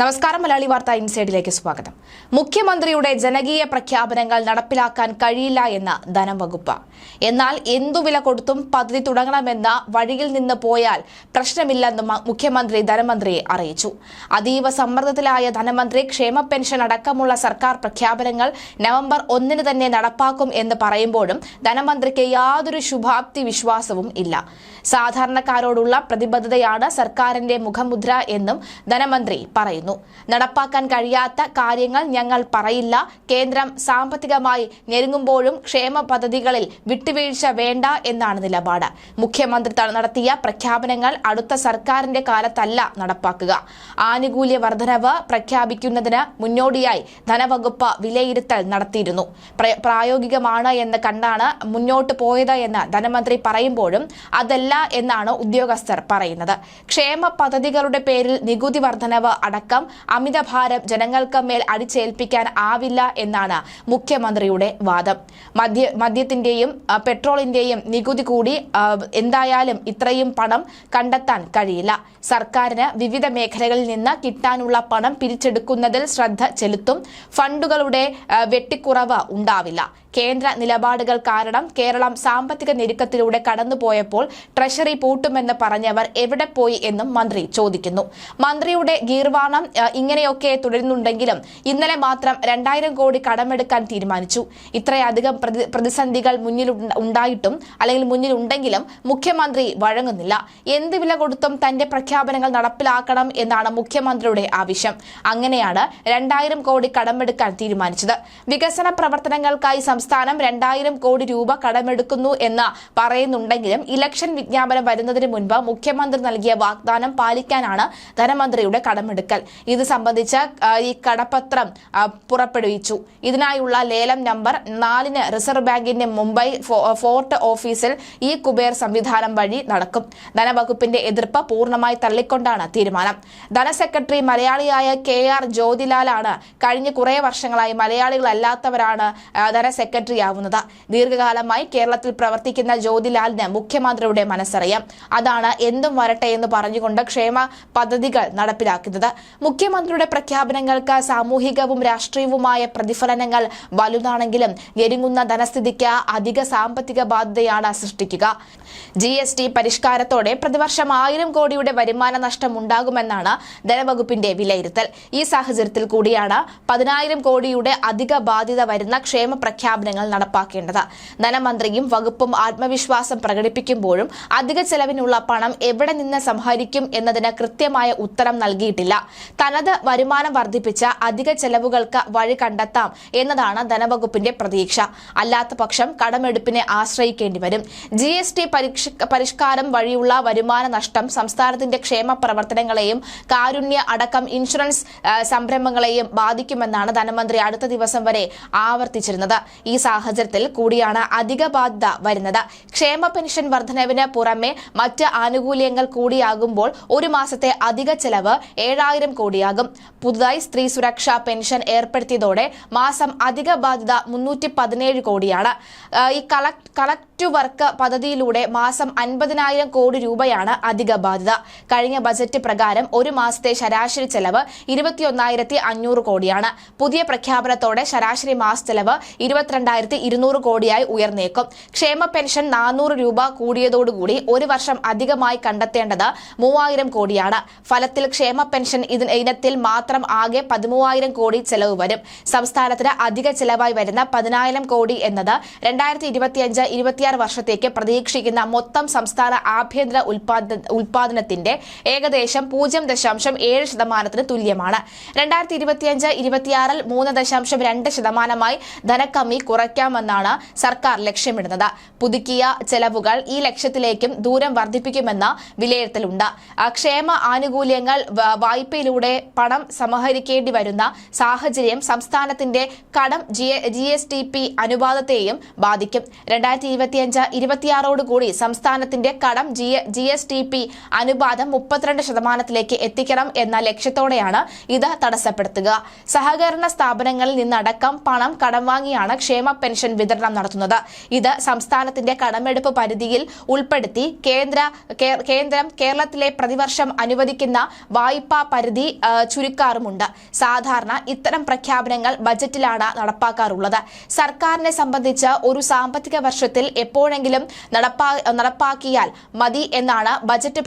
നമസ്കാരം മലയാളി വാർത്ത ഇൻസൈഡിലേക്ക് സ്വാഗതം. മുഖ്യമന്ത്രിയുടെ ജനകീയ പ്രഖ്യാപനങ്ങൾ നടപ്പിലാക്കാൻ കഴിയില്ല എന്ന് ധനം വകുപ്പ് എന്നാൽ എന്തു വില കൊടുത്തും പദ്ധതി തുടങ്ങണമെന്ന വഴിയിൽ നിന്ന് പോയാൽ പ്രശ്നമില്ലെന്നും മുഖ്യമന്ത്രി ധനമന്ത്രിയെ അറിയിച്ചു. അതീവ സമ്മർദ്ദത്തിലായ ധനമന്ത്രി ക്ഷേമ പെൻഷൻ അടക്കമുള്ള സർക്കാർ പ്രഖ്യാപനങ്ങൾ നവംബർ ഒന്നിന് തന്നെ നടപ്പാക്കും എന്ന് പറയുമ്പോഴും ധനമന്ത്രിക്ക് യാതൊരു ശുഭാപ്തി വിശ്വാസവും ഇല്ല. സാധാരണക്കാരോടുള്ള പ്രതിബദ്ധതയാണ് സർക്കാരിന്റെ മുഖമുദ്ര എന്നും ധനമന്ത്രി പറയുന്നു. നടപ്പാക്കാൻ കഴിയാത്ത കാര്യങ്ങൾ ഞങ്ങൾ പറയില്ല. കേന്ദ്രം സാമ്പത്തികമായി ഞെരുങ്ങുമ്പോഴും ക്ഷേമ പദ്ധതികളിൽ വിട്ടുവീഴ്ച വേണ്ട എന്നാണ് നിലപാട്. മുഖ്യമന്ത്രി നടത്തിയ പ്രഖ്യാപനങ്ങൾ അടുത്ത സർക്കാരിന്റെ കാലത്തല്ല നടപ്പാക്കുക. ആനുകൂല്യ വർധനവ് പ്രഖ്യാപിക്കുന്നതിന് മുന്നോടിയായി ധനവകുപ്പ് വിലയിരുത്തൽ നടത്തിയിരുന്നു. പ്രായോഗികമാണ് എന്ന് കണ്ടാണ് മുന്നോട്ട് പോയത് എന്ന് ധനമന്ത്രി പറയുമ്പോഴും അതല്ല എന്നാണ് ഉദ്യോഗസ്ഥർ പറയുന്നത്. ക്ഷേമ പദ്ധതികളുടെ പേരിൽ നികുതി വർധനവ് അടക്കം അമിതഭാരം ജനങ്ങൾക്ക് മേൽ അടിച്ചേൽപ്പിക്കാൻ ആവില്ല എന്നാണ് മുഖ്യമന്ത്രിയുടെ വാദം. മദ്യ മദ്യത്തിന്റെയും പെട്രോളിന്റെയും നികുതി കൂടി എന്തായാലും ഇത്രയും പണം കണ്ടെത്താൻ കഴിയില്ല. സർക്കാരിന് വിവിധ മേഖലകളിൽ നിന്ന് കിട്ടാനുള്ള പണം പിരിച്ചെടുക്കുന്നതിൽ ശ്രദ്ധ ചെലുത്തും ഫണ്ടുകളുടെ വെട്ടിക്കുറവ് ഉണ്ടാവില്ല. കേന്ദ്ര നിലപാടുകൾ കാരണം കേരളം സാമ്പത്തിക ഞെരുക്കത്തിലൂടെ കടന്നുപോയപ്പോൾ ട്രഷറി പൂട്ടുമെന്ന് പറഞ്ഞവർ എവിടെ പോയി എന്നും മന്ത്രി ചോദിക്കുന്നു. മന്ത്രിയുടെ ഗീർവാണം ഇങ്ങനെയൊക്കെ തുടരുന്നുണ്ടെങ്കിലും ഇന്നലെ മാത്രം രണ്ടായിരം കോടി കടമെടുക്കാൻ തീരുമാനിച്ചു. ഇത്രയധികം പ്രതിസന്ധികൾ മുന്നിൽ ഉണ്ടായിട്ടും അല്ലെങ്കിൽ മുന്നിലുണ്ടെങ്കിലും മുഖ്യമന്ത്രി വഴങ്ങുന്നില്ല. എന്ത് വില കൊടുത്തും തന്റെ പ്രഖ്യാപനങ്ങൾ നടപ്പിലാക്കണം എന്നാണ് മുഖ്യമന്ത്രിയുടെ ആവശ്യം. അങ്ങനെയാണ് രണ്ടായിരം കോടി കടമെടുക്കാൻ തീരുമാനിച്ചത്. വികസന പ്രവർത്തനങ്ങൾക്കായി സംസ്ഥാനം രണ്ടായിരം കോടി രൂപ കടമെടുക്കുന്നു എന്ന് പറയുന്നുണ്ടെങ്കിലും ഇലക്ഷൻ വിജ്ഞാപനം വരുന്നതിന് മുൻപ് മുഖ്യമന്ത്രി നൽകിയ വാഗ്ദാനം പാലിക്കാനാണ് ധനമന്ത്രിയുടെ കടമെടുക്കൽ. ഇത് സംബന്ധിച്ച് ഈ കടപത്രം പുറപ്പെടുവിച്ചു. ഇതിനായുള്ള ലേലം നമ്പർ നാലിന് റിസർവ് ബാങ്കിന്റെ മുംബൈ ഫോർട്ട് ഓഫീസിൽ ഈ കുബേർ സംവിധാനം വഴി നടക്കും. ധനവകുപ്പിന്റെ എതിർപ്പ് പൂർണമായി തള്ളിക്കൊണ്ടാണ് തീരുമാനം. ധനസെക്രട്ടറി മലയാളിയായ കെ ആർ ജ്യോതിലാലാണ് കഴിഞ്ഞ കുറേ വർഷങ്ങളായി മലയാളികളല്ലാത്തവരാണ് ധനസെക്രട്ടറി ആവുന്നത്. ദീർഘകാലമായി കേരളത്തിൽ പ്രവർത്തിക്കുന്ന ജ്യോതിലാലിന് മുഖ്യമന്ത്രിയുടെ മനസ്സറിയാം. അതാണ് എന്തും വരട്ടെ എന്ന് പറഞ്ഞുകൊണ്ട് ക്ഷേമ പദ്ധതികൾ നടപ്പിലാക്കുന്നത്. മുഖ്യമന്ത്രിയുടെ പ്രഖ്യാപനങ്ങൾക്ക് സാമൂഹികവും രാഷ്ട്രീയവുമായ പ്രതിഫലനങ്ങൾ വലുതാണെങ്കിലും ഞെരുങ്ങുന്ന ധനസ്ഥിതിക്ക് അധിക സാമ്പത്തിക ബാധ്യതയാണ് സൃഷ്ടിക്കുക. ജി പരിഷ്കാരത്തോടെ പ്രതിവർഷം ആയിരം കോടിയുടെ വരുമാന നഷ്ടം ഉണ്ടാകുമെന്നാണ് ധനവകുപ്പിന്റെ വിലയിരുത്തൽ. ഈ സാഹചര്യത്തിൽ കൂടിയാണ് പതിനായിരം കോടിയുടെ അധിക ബാധ്യത വരുന്ന ക്ഷേമ പ്രഖ്യാപനങ്ങൾ നടപ്പാക്കേണ്ടത്. ധനമന്ത്രിയും വകുപ്പും ആത്മവിശ്വാസം പ്രകടിപ്പിക്കുമ്പോഴും അധിക ചെലവിനുള്ള പണം എവിടെ നിന്ന് സംഹരിക്കും എന്നതിന് കൃത്യമായ ഉത്തരം നൽകിയിട്ടില്ല. തനത് വരുമാനം വർദ്ധിപ്പിച്ച അധിക ചെലവുകൾക്ക് വഴി കണ്ടെത്താം എന്നതാണ് ധനവകുപ്പിന്റെ പ്രതീക്ഷ. അല്ലാത്ത പക്ഷം കടമെടുപ്പിനെ ആശ്രയിക്കേണ്ടി വരും. ജി എസ് ടി പരിഷ്കാരം വഴിയുള്ള വരുമാന നഷ്ടം സംസ്ഥാനത്തിന്റെ ക്ഷേമ പ്രവർത്തനങ്ങളെയും കാരുണ്യ അടക്കം ഇൻഷുറൻസ് സംരംഭങ്ങളെയും ബാധിക്കുമെന്നാണ് ധനമന്ത്രി അടുത്ത ദിവസം വരെ ആവർത്തിച്ചിരുന്നത്. ഈ സാഹചര്യത്തിൽ കൂടിയാണ് അധിക ബാധ്യത വരുന്നത്. ക്ഷേമ പെൻഷൻ വർധനവിന് പുറമെ മറ്റ് ആനുകൂല്യങ്ങൾ കൂടിയാകുമ്പോൾ ഒരു മാസത്തെ അധിക ചെലവ് ഏഴായിരം കോടിയാകും. പുതുതായി സ്ത്രീ സുരക്ഷാ പെൻഷൻ ഏർപ്പെടുത്തിയതോടെ മാസം അധിക ബാധ്യത മുന്നൂറ്റി പതിനേഴ് കോടിയാണ് ഈ കളക്ട് കളക്ട് വർക്ക് പദ്ധതിയിലൂടെ മാസം അൻപതിനായിരം കോടി രൂപയാണ് അധിക ബാധ്യത. കഴിഞ്ഞ ബജറ്റ് പ്രകാരം ഒരു മാസത്തെ ശരാശരി ചെലവ് ഇരുപത്തിയൊന്നായിരത്തി അഞ്ഞൂറ് കോടിയാണ്. പുതിയ പ്രഖ്യാപനത്തോടെ ശരാശരി മാസ ചെലവ് ഇരുപത്തിരണ്ടായിരത്തി ഇരുന്നൂറ് കോടിയായി ഉയർന്നേക്കും. ക്ഷേമ പെൻഷൻ നാനൂറ് രൂപ കൂടിയതോടുകൂടി ഒരു വർഷം അധികമായി കണ്ടെത്തേണ്ടത് മൂവായിരം കോടിയാണ്. ഫലത്തിൽ ക്ഷേമ പെൻഷൻ ഇതിനത്തിൽ മാത്രം ആകെ പതിമൂവായിരം കോടി ചെലവ് വരും. സംസ്ഥാനത്തിന് അധിക ചെലവായി വരുന്ന പതിനായിരം കോടി എന്നത് രണ്ടായിരത്തി ഇരുപത്തിയഞ്ച് ഇരുപത്തിയാറ് വർഷത്തേക്ക് പ്രതീക്ഷിക്കുന്ന മൊത്തം സംസ്ഥാന ആഭ്യന്തര ഉൽപാദന ഉൽപാദനത്തിന്റെ ഏകദേശം പൂജ്യം ദശാംശം ഏഴ് ശതമാനത്തിന് തുല്യമാണ്. രണ്ടായിരത്തി ഇരുപത്തിയഞ്ച് ഇരുപത്തിയാറിൽ മൂന്ന് ദശാംശം രണ്ട് ശതമാനമായി ധനക്കമ്മി കുറയ്ക്കാമെന്നാണ് സർക്കാർ ലക്ഷ്യമിടുന്നത്. പുതുക്കിയ ചെലവുകൾ ഈ ലക്ഷ്യത്തിലേക്കും ദൂരം വർദ്ധിപ്പിക്കുമെന്ന വിലയിരുത്തലുണ്ട്. ക്ഷേമ ആനുകൂല്യങ്ങൾ വായ്പയിലൂടെ പണം സമാഹരിക്കേണ്ടി വരുന്ന സാഹചര്യം സംസ്ഥാനത്തിന്റെ കടം ജി എസ് ടി പി അനുപാതത്തെയും ബാധിക്കും. രണ്ടായിരത്തി ഇരുപത്തിയഞ്ച് ഇരുപത്തിയാറോട് കൂടി സംസ്ഥാനത്തിന്റെ കടം ജി എസ് ടി പി അനുപാതം അനുപാതം മുപ്പത്തിരണ്ട് ശതമാനത്തിലേക്ക് എത്തിക്കണം എന്ന ലക്ഷ്യത്തോടെയാണ് ഇത് തടസ്സപ്പെടുത്തുക. സഹകരണ സ്ഥാപനങ്ങളിൽ നിന്നടക്കം പണം കടം വാങ്ങിയാണ് ക്ഷേമ പെൻഷൻ വിതരണം നടത്തുന്നത്. ഇത് സംസ്ഥാനത്തിന്റെ കടമെടുപ്പ് പരിധിയിൽ ഉൾപ്പെടുത്തി കേന്ദ്ര കേന്ദ്രം കേരളത്തിലെ പ്രതിവർഷം അനുവദിക്കുന്ന വായ്പാ പരിധി ചുരുക്കാറുമുണ്ട്. സാധാരണ ഇത്തരം പ്രഖ്യാപനങ്ങൾ ബജറ്റിലാണ് നടപ്പാക്കാറുള്ളത്. സർക്കാരിനെ സംബന്ധിച്ച് ഒരു സാമ്പത്തിക വർഷത്തിൽ എപ്പോഴെങ്കിലും നടപ്പാ നടപ്പാക്കിയാൽ മതി എന്നാണ് ബജറ്റ്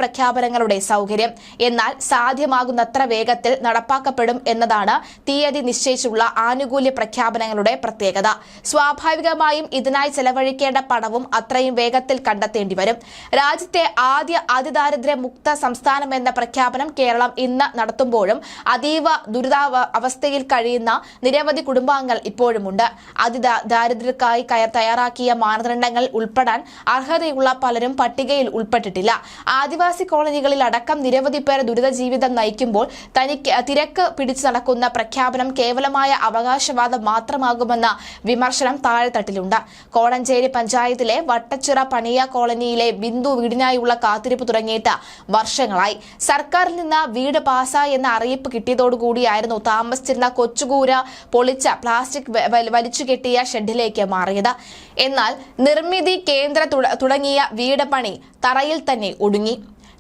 പ്രഖ്യാപനങ്ങളുടെ സൗകര്യം. എന്നാൽ സാധ്യമാകുന്നത്ര വേഗത്തിൽ നടപ്പാക്കപ്പെടും എന്നതാണ് തീയതി നിശ്ചയിച്ചുള്ള ആനുകൂല്യ പ്രഖ്യാപനങ്ങളുടെ പ്രത്യേകത. സ്വാഭാവികമായും ഇതിനായി ചെലവഴിക്കേണ്ട പണവും അത്രയും വേഗത്തിൽ കണ്ടെത്തേണ്ടി വരും. രാജ്യത്തെ ആദ്യ അതിദാരിദ്ര്യ മുക്ത സംസ്ഥാനം എന്ന പ്രഖ്യാപനം കേരളം ഇന്ന് നടത്തുമ്പോഴും അതീവ ദുരിതാവ അവസ്ഥയിൽ കഴിയുന്ന നിരവധി കുടുംബാംഗങ്ങൾ ഇപ്പോഴുമുണ്ട്. അതിദാ ദാരിദ്ര്യക്കായി കയ- തയ്യാറാക്കിയ മാനദണ്ഡങ്ങൾ ഉൾപ്പെടാൻ അർഹതയുള്ള പലരും പട്ടികയിൽ ഉൾപ്പെട്ടിട്ടില്ല. ആദിവാസി കോളനികളിൽ അടക്കം നിരവധി പേർ ദുരിത ജീവിതം നയിക്കുമ്പോൾ തനിക്ക് തിരക്ക് പിടിച്ചു നടക്കുന്ന പ്രഖ്യാപനം കേവലമായ അവകാശവാദം മാത്രമാകുമെന്ന വിമർശനം താഴെത്തട്ടിലുണ്ട്. കോടഞ്ചേരി പഞ്ചായത്തിലെ വട്ടച്ചിറ പണിയ കോളനിയിലെ ബിന്ദു വീടിനായുള്ള കാത്തിരിപ്പ് തുടങ്ങിയിട്ട് വർഷങ്ങളായി. സർക്കാരിൽ നിന്ന് വീട് പാസ്സായി എന്ന അറിയിപ്പ് കിട്ടിയതോടുകൂടിയായിരുന്നു താമസിച്ചിരുന്ന കൊച്ചുകൂര പൊളിച്ച പ്ലാസ്റ്റിക് വലിച്ചുകെട്ടിയ ഷെഡിലേക്ക് മാറിയത്. എന്നാൽ നിർമ്മിതി കേന്ദ്ര തുടങ്ങിയ വീട് പണി തറയിൽ തന്നെ ഒടുങ്ങി.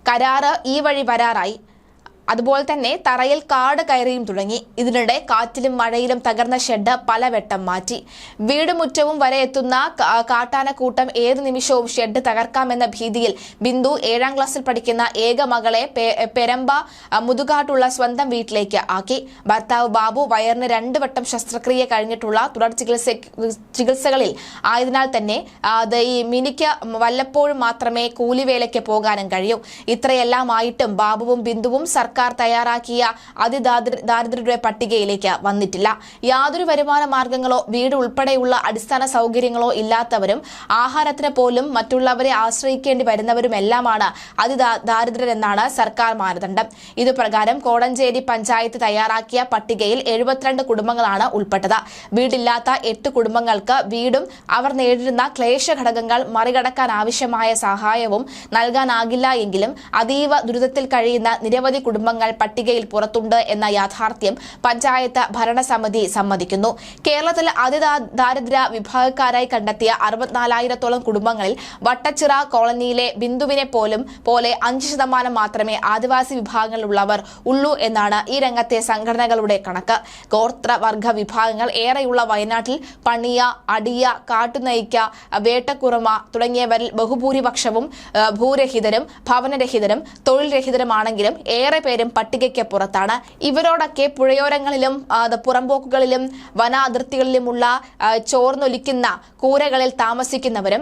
കരാറ് ഈ വഴി വരാറായി. അതുപോലെ തന്നെ തറയിൽ കാട് കയറിയും തുടങ്ങി. ഇതിനിടെ കാറ്റിലും മഴയിലും തകർന്ന ഷെഡ് പലവട്ടം മാറ്റി. വീടുമുറ്റവും വരെ എത്തുന്ന കാട്ടാനക്കൂട്ടം ഏത് നിമിഷവും ഷെഡ് തകർക്കാമെന്ന ഭീതിയിൽ ബിന്ദു ഏഴാം ക്ലാസ്സിൽ പഠിക്കുന്ന ഏക മകളെ പെരമ്പ മുതുകാട്ടുള്ള സ്വന്തം വീട്ടിലേക്ക് ആക്കി. ഭർത്താവ് ബാബു വയറിന് രണ്ടു വട്ടം ശസ്ത്രക്രിയ കഴിഞ്ഞിട്ടുള്ള തുടർ ചികിത്സ ചികിത്സകളിൽ ആയതിനാൽ തന്നെ ഈ മിനിക്ക് വല്ലപ്പോഴും മാത്രമേ കൂലിവേലയ്ക്ക് പോകാനും കഴിയൂ. ഇത്രയെല്ലാമായിട്ടും ബാബുവും ബിന്ദുവും സർക്കാർ തയ്യാറാക്കിയ അതിദാരിദ്ര ദാരിദ്ര്യരുടെ പട്ടികയിലേക്ക് വന്നിട്ടില്ല. യാതൊരു വരുമാന മാർഗങ്ങളോ വീട് ഉൾപ്പെടെയുള്ള അടിസ്ഥാന സൗകര്യങ്ങളോ ഇല്ലാത്തവരും ആഹാരത്തിന് പോലും മറ്റുള്ളവരെ ആശ്രയിക്കേണ്ടി വരുന്നവരുമെല്ലാമാണ് അതിദാരിദ്ര്യരെന്നാണ് സർക്കാർ മാനദണ്ഡം. ഇതുപ്രകാരം കോടഞ്ചേരി പഞ്ചായത്ത് തയ്യാറാക്കിയ പട്ടികയിൽ എഴുപത്തിരണ്ട് കുടുംബങ്ങളാണ് ഉൾപ്പെട്ടത്. വീടില്ലാത്ത എട്ട് കുടുംബങ്ങൾക്ക് വീടും അവർ നേരിടുന്ന ക്ലേശ ഘടകങ്ങൾ മറികടക്കാൻ ആവശ്യമായ സഹായവും നൽകാനാകില്ല എങ്കിലും അതീവ ദുരിതത്തിൽ കഴിയുന്ന നിരവധി കുടുംബങ്ങൾ പട്ടികയിൽ പുറത്തുണ്ട് എന്ന യാഥാർത്ഥ്യം പഞ്ചായത്ത് ഭരണസമിതി സമ്മതിക്കുന്നു. കേരളത്തിൽ അതിദാരിദ്ര്യ വിഭാഗക്കാരായി കണ്ടെത്തിയ അറുപത്തിനാലായിരത്തോളം കുടുംബങ്ങളിൽ വട്ടച്ചിറ കോളനിയിലെ ബിന്ദുവിനെ പോലും പോലെ അഞ്ച് ശതമാനം മാത്രമേ ആദിവാസി വിഭാഗങ്ങളിലുള്ളവർ ഉള്ളൂ എന്നാണ് ഈ രംഗത്തെ സംഘടനകളുടെ കണക്ക്. ഗോത്രവർഗ വിഭാഗങ്ങൾ ഏറെയുള്ള വയനാട്ടിൽ പണിയ അടിയ കാട്ടുനയിക്ക വേട്ടക്കുറമ തുടങ്ങിയവരിൽ ബഹുഭൂരിപക്ഷവും ഭൂരഹിതരും ഭവനരഹിതരും തൊഴിൽ രഹിതരുമാണെങ്കിലും ഏറെ പേരും പട്ടികയ്ക്ക് പുറത്താണ്. ഇവരോടൊക്കെ പുഴയോരങ്ങളിലും പുറംപോക്കുകളിലും വന അതിർത്തികളിലുമുള്ള ചോർന്നൊലിക്കുന്ന കൂരകളിൽ താമസിക്കുന്നവരും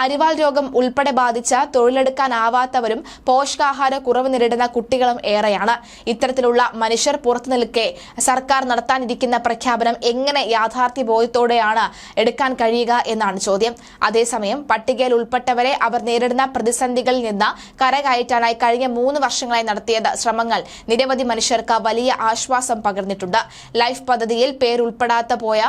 അരിവാൾ രോഗം ഉൾപ്പെടെ ബാധിച്ച തൊഴിലെടുക്കാനാവാത്തവരും പോഷകാഹാര കുറവ് നേരിടുന്ന കുട്ടികളും ഏറെയാണ്. ഇത്തരത്തിലുള്ള മനുഷ്യർ പുറത്തു നിൽക്കെ സർക്കാർ നടത്താനിരിക്കുന്ന പ്രഖ്യാപനം എങ്ങനെ യാഥാർത്ഥ്യ ബോധ്യത്തോടെയാണ് എടുക്കാൻ കഴിയുക എന്നാണ് ചോദ്യം. അതേസമയം പട്ടികയിൽ ഉൾപ്പെട്ടവരെ അവർ നേരിടുന്ന പ്രതിസന്ധികളിൽ നിന്ന് കരകയറ്റാനായി കഴിഞ്ഞ മൂന്ന് വർഷങ്ങളായി നടത്തിയത് ശ്രമങ്ങൾ നിരവധി മനുഷ്യർക്ക് വലിയ ആശ്വാസം പകർന്നിട്ടുണ്ട്. ലൈഫ് പദ്ധതിയിൽ പേരുൾപ്പെടാത്ത പോയ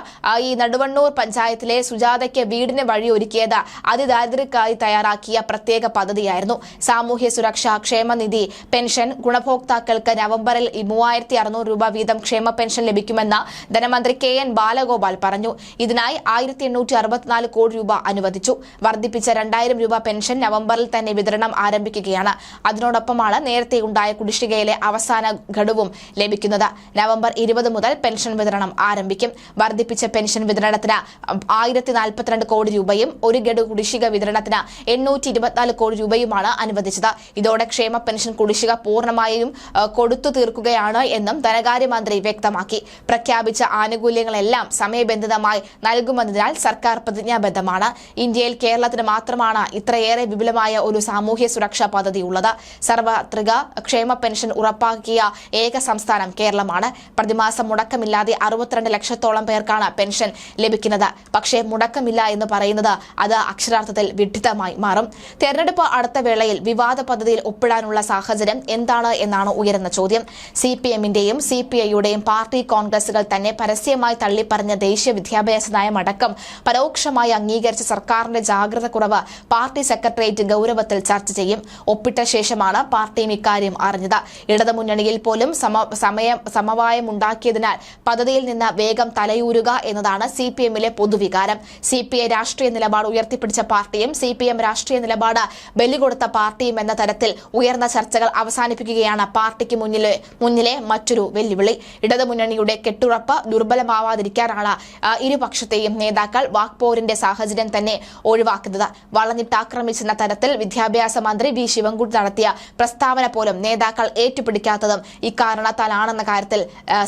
ഈ നടുവണ്ണൂർ പഞ്ചായത്തിലെ സുജാതയ്ക്ക് വീടിന് വഴിയൊരുക്കിയത് അതിദാരിദ്ര്യക്കായി തയ്യാറാക്കിയ പ്രത്യേക പദ്ധതിയായിരുന്നു. സാമൂഹ്യ സുരക്ഷ ക്ഷേമനിധി പെൻഷൻ ഗുണഭോക്താക്കൾക്ക് നവംബറിൽ മൂവായിരത്തി അറുന്നൂറ് രൂപ വീതം ക്ഷേമ പെൻഷൻ ലഭിക്കുമെന്ന് ധനമന്ത്രി കെ എൻ ബാലഗോപാൽ പറഞ്ഞു. ഇതിനായി ആയിരത്തി എണ്ണൂറ്റി അറുപത്തിനാല് കോടി രൂപ അനുവദിച്ചു. വർദ്ധിപ്പിച്ച രണ്ടായിരം രൂപ പെൻഷൻ നവംബറിൽ തന്നെ വിതരണം ആരംഭിക്കുകയാണ്. അതിനോടൊപ്പമാണ് നേരത്തെ ഉണ്ടായ കുടിശ്ശികയിലെ അവസാന ഘടുവും ലഭിക്കുന്നത്. നവംബർ ഇരുപത് മുതൽ പെൻഷൻ വിതരണം ആരംഭിക്കും. വർദ്ധിപ്പിച്ച പെൻഷൻ വിതരണത്തിന് ആയിരത്തി നാൽപ്പത്തിരണ്ട് കോടി രൂപയും ഒരു ഗഡു കുടിശ്ശിക വിതരണത്തിന് എണ്ണൂറ്റി ഇരുപത്തിനാല് കോടി രൂപയുമാണ് അനുവദിച്ചത്. ഇതോടെ ക്ഷേമ പെൻഷൻ കുടിശ്ശിക പൂർണമായും കൊടുത്തു തീർക്കുകയാണ് എന്നും ധനകാര്യമന്ത്രി വ്യക്തമാക്കി. പ്രഖ്യാപിച്ച ആനുകൂല്യങ്ങളെല്ലാം സമയബന്ധിതമായി നൽകുമെന്നതിനാൽ സർക്കാർ പ്രതിജ്ഞാബദ്ധമാണ്. ഇന്ത്യയിൽ കേരളത്തിന് മാത്രമാണ് ഇത്രയേറെ വിപുലമായ ഒരു സാമൂഹ്യ സുരക്ഷാ പദ്ധതി ഉള്ളത് സർവത്രിക ക്ഷേമ പെൻഷൻ ഉറപ്പാക്കിയ ഏക സംസ്ഥാനം കേരളമാണ്. പ്രതിമാസം മുടക്കമില്ലാതെ അറുപത്തിരണ്ട് ലക്ഷത്തോളം പേർക്കാണ് പെൻഷൻ ലഭിക്കുന്നത്. പക്ഷേ മുടക്കമില്ല എന്ന് പറയുന്നത് അത് അക്ഷരാർത്ഥത്തിൽ വിഡിതമായി മാറും. തെരഞ്ഞെടുപ്പ് അടുത്ത വേളയിൽ വിവാദ പദ്ധതിയിൽ ഒപ്പിടാനുള്ള സാഹചര്യം എന്താണ് എന്നാണ് ഉയരുന്ന ചോദ്യം. സി പി എമ്മിന്റെയും സി പി ഐയുടെയും പാർട്ടി കോൺഗ്രസുകൾ തന്നെ പരസ്യമായി തള്ളിപ്പറഞ്ഞ ദേശീയ വിദ്യാഭ്യാസ നയമടക്കം പരോക്ഷമായി അംഗീകരിച്ച സർക്കാരിന്റെ ജാഗ്രത കുറവ് പാർട്ടി സെക്രട്ടേറിയറ്റ് ഗൌരവത്തിൽ ചർച്ച ചെയ്യും. ഒപ്പിട്ട ശേഷമാണ് പാർട്ടിയും ഇക്കാര്യം അറിഞ്ഞത്. ഇടതുമുന്നണിയിൽ പോലും സമ സമയം സമവായമുണ്ടാക്കിയതിനാൽ പദ്ധതിയിൽ നിന്ന് വേഗം തലയൂരുക എന്നതാണ് സി പി എമ്മിലെ പൊതുവികാരം. സി പി ഐ രാഷ്ട്രീയ നിലപാട് ഉയർത്തിപ്പിടിച്ച പാർട്ടിയും സി പി എം രാഷ്ട്രീയ നിലപാട് ബലികൊടുത്ത പാർട്ടിയും എന്ന തരത്തിൽ ഉയർന്ന ചർച്ചകൾ അവസാനിപ്പിക്കുകയാണ് പാർട്ടിക്ക് മുന്നിലെ മുന്നിലെ മറ്റൊരു വെല്ലുവിളി. ഇടതുമുന്നണിയുടെ കെട്ടുറപ്പ് ദുർബലമാവാതിരിക്കാനാണ് ഇരുപക്ഷത്തെയും നേതാക്കൾ വാക്പോരിന്റെ സാഹചര്യം തന്നെ ഒഴിവാക്കുന്നത്. വളഞ്ഞിട്ടാക്രമിച്ചെന്ന തരത്തിൽ വിദ്യാഭ്യാസ മന്ത്രി വി ശിവൻകുട്ടി നടത്തിയ പ്രസ്താവന പോലും നേതാക്കൾ ഏറ്റുപിടിക്കാത്തതും ഇക്കാരണത്താലാണെന്ന കാര്യത്തിൽ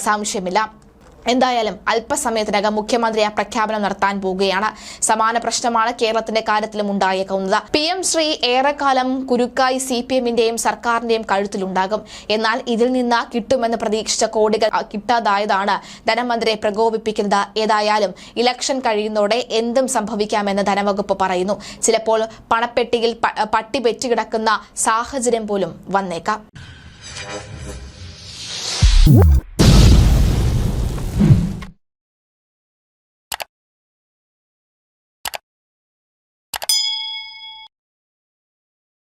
സംശയമില്ല. എന്തായാലും അല്പസമയത്തിനകം മുഖ്യമന്ത്രി ആ പ്രഖ്യാപനം നടത്താൻ പോവുകയാണ്. സമാന പ്രശ്നമാണ് കേരളത്തിന്റെ കാര്യത്തിലും ഉണ്ടായേക്കുന്നത് പി എം ശ്രീ ഏറെക്കാലം കുരുക്കായി സി പി എമ്മിന്റെയും സർക്കാരിന്റെയും കഴുത്തിലുണ്ടാകും. എന്നാൽ ഇതിൽ നിന്ന് കിട്ടുമെന്ന് പ്രതീക്ഷിച്ച കോടികൾ കിട്ടാതായതാണ് ധനമന്ത്രിയെ പ്രകോപിപ്പിക്കുന്നത്. ഏതായാലും ഇലക്ഷൻ കഴിയുന്നതോടെ എന്തും സംഭവിക്കാമെന്ന് ധനവകുപ്പ് പറയുന്നു. ചിലപ്പോൾ പണപ്പെട്ടിയിൽ പട്ടി പെറ്റുകിടക്കുന്ന സാഹചര്യം പോലും വന്നേക്കാം. Thank you.